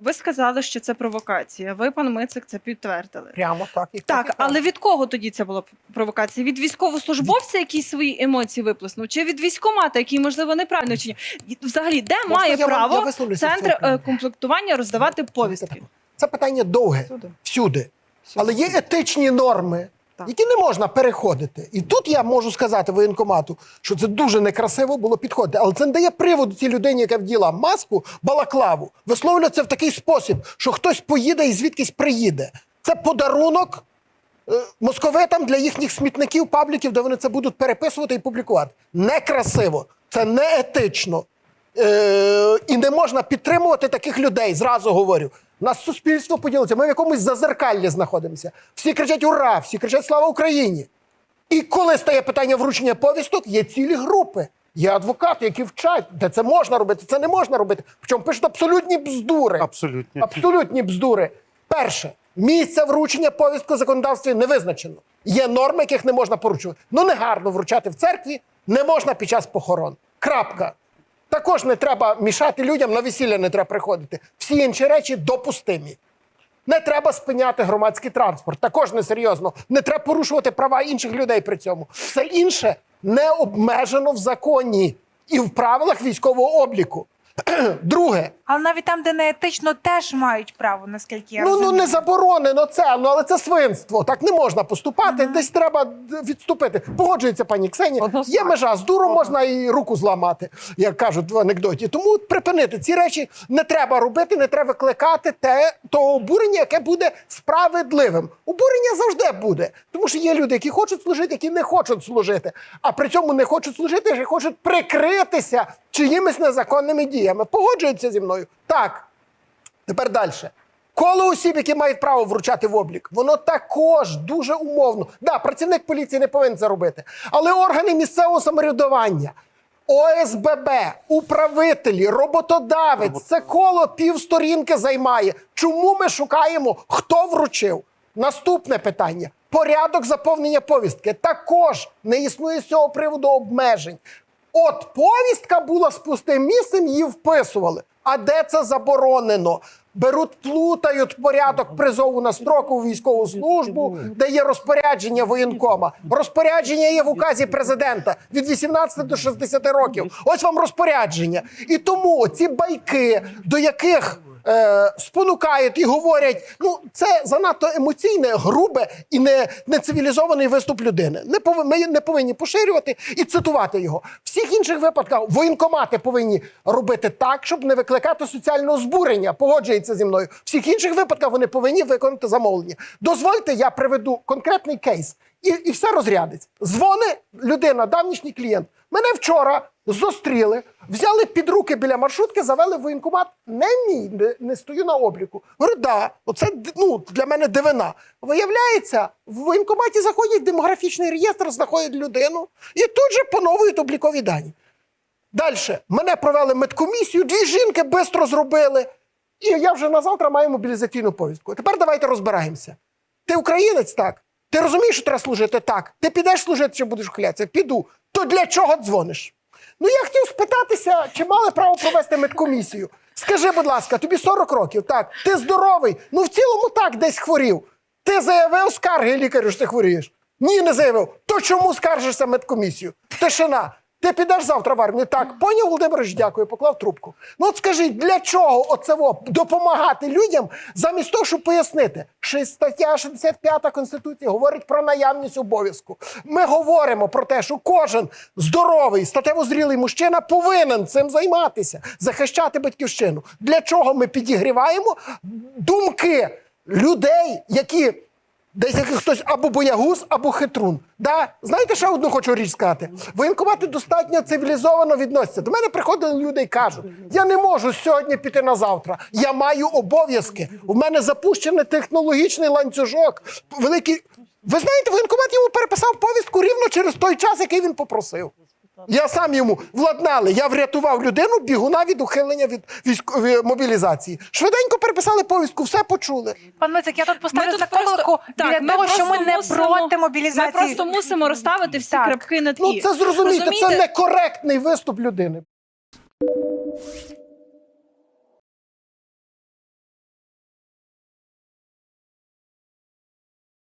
Ви сказали, що це провокація. Ви, пан Мицик, це підтвердили. Прямо так і Так, але від кого тоді це була провокація? Від військовослужбовця, який свої емоції виплеснув, чи від військомата, який можливо неправильно чиняв? Взагалі, де Можна має я вам- я право висловлюся центр е, комплектування роздавати повістки? Це питання довге Всюди. всюди. Але є етичні норми, Які не можна переходити. І тут я можу сказати воєнкомату, що це дуже некрасиво було підходити. Але це не дає приводу цій людині, яка вділа маску, балаклаву, висловлюється в такий спосіб, що хтось поїде і звідкись приїде. Це подарунок е, московитам для їхніх смітників, пабліків, де вони це будуть переписувати і публікувати. Некрасиво, це не етично. Е, і не можна підтримувати таких людей, зразу говорю. Нас суспільство поділиться. Ми в якомусь зазеркаллі знаходимося. Всі кричать ура, всі кричать слава Україні. І коли стає питання вручення повісток, є цілі групи. Є адвокати, які вчать, де це можна робити, це не можна робити. Причому пишуть абсолютні бздури. Абсолютно. Абсолютні бздури. Перше, місце вручення повістки в законодавстві не визначено. Є норми, яких не можна поручувати. Ну, не гарно вручати в церкві, не можна під час похорон. Крапка. Також не треба мішати людям, на весілля не треба приходити. Всі інші речі допустимі. Не треба спиняти громадський транспорт. Також несерйозно. Не треба порушувати права інших людей при цьому. Все інше не обмежено в законі і в правилах військового обліку. Друге, Але навіть там, де не етично, теж мають право, наскільки я Ну, ну не заборонено це, ну але це свинство. Так не можна поступати. Десь треба відступити. Погоджується пані Ксенія. Однозначно. Є межа з дуром можна і руку зламати, як кажуть в анекдоті. Тому припинити ці речі не треба робити, не треба викликати те то обурення, яке буде справедливим. Обурення завжди буде, тому що є люди, які хочуть служити, які не хочуть служити. А при цьому не хочуть служити, а хочуть прикритися чиїмись незаконними діями. Погоджуються зі мною. Так. Тепер далі. Коло осіб, які мають право вручати в облік, воно також дуже умовно. Да, працівник поліції не повинен це робити. Але органи місцевого самоврядування, ОСББ, управителі, роботодавець це коло півсторінки займає. Чому ми шукаємо, хто вручив? Наступне питання: порядок заповнення повістки. Також не існує з цього приводу обмежень. От повістка була з пустим місцем, її вписували. А де це заборонено? Беруть, плутають порядок призову на строкову військову службу, де є розпорядження воєнкома. Розпорядження є в указі президента від 18 до 60 років. Ось вам розпорядження. І тому ці байки, до яких е, спонукають і говорять, ну це занадто емоційне, грубе і не, не цивілізований виступ людини. Не пов... Ми не повинні поширювати і цитувати його. Всіх інших випадках воєнкомати повинні робити так, щоб не викликати соціального збурення. Погоджується зі мною. Всіх інших випадках вони повинні виконати замовлення. Дозвольте, я приведу конкретний кейс, і, і все розрядиться. Дзвони людина, давнішній клієнт. Мене вчора зустріли, взяли під руки біля маршрутки, завели в воєнкомат. Не мій, не, не стою на обліку. Говорю, да, оце ну, для мене дивина. Виявляється, в воєнкоматі заходять демографічний реєстр, знаходять людину і тут же поновують облікові дані. Далі мене провели медкомісію, дві жінки швидко зробили. І я вже на завтра маю мобілізаційну повістку. Тепер давайте розбираємося. Ти українець так? Ти розумієш, що треба служити так? Ти підеш служити, чи будеш хлятися? Піду. То для чого дзвониш? Ну я хотів спитатися, чи мали право провести медкомісію. Скажи, будь ласка, тобі 40 років, так? Ти здоровий? Ну в цілому так десь хворів. Ти заявив скарги лікарю, що ти хворієш? Ні, не заявив. То чому скаржишся медкомісію? Тишина. Ти підеш завтра в армію? Так, поняв, Володимирович, дякую, поклав трубку. Ну от скажіть, для чого оце во, допомагати людям замість того, щоб пояснити? Ши- Стаття 65 Конституції говорить про наявність обов'язку. Ми говоримо про те, що кожен здоровий, статево зрілий мужчина повинен цим займатися, захищати батьківщину. Для чого ми підігріваємо думки людей, які Десь який хтось або боягуз, або хитрун. Да? Знаєте, ще одну хочу річ сказати? Воєнкомати достатньо цивілізовано відносяться. До мене приходили люди і кажуть: я не можу сьогодні піти на завтра. Я маю обов'язки. У мене запущений технологічний ланцюжок. Великий. Ви знаєте, воєнкомат йому переписав повістку рівно через той час, який він попросив. Я сам йому владнали. Я врятував людину бігуна від ухилення від військової мобілізації. Швиденько переписали повістку, все почули. Пан Мицик, я тут поставлю тут заколку просто- так, для ми того, що ми не мусимо- проти Ми просто мусимо розставити всі Так. крапки над і. Ну це зрозумієте, це Розумієте? некоректний виступ людини.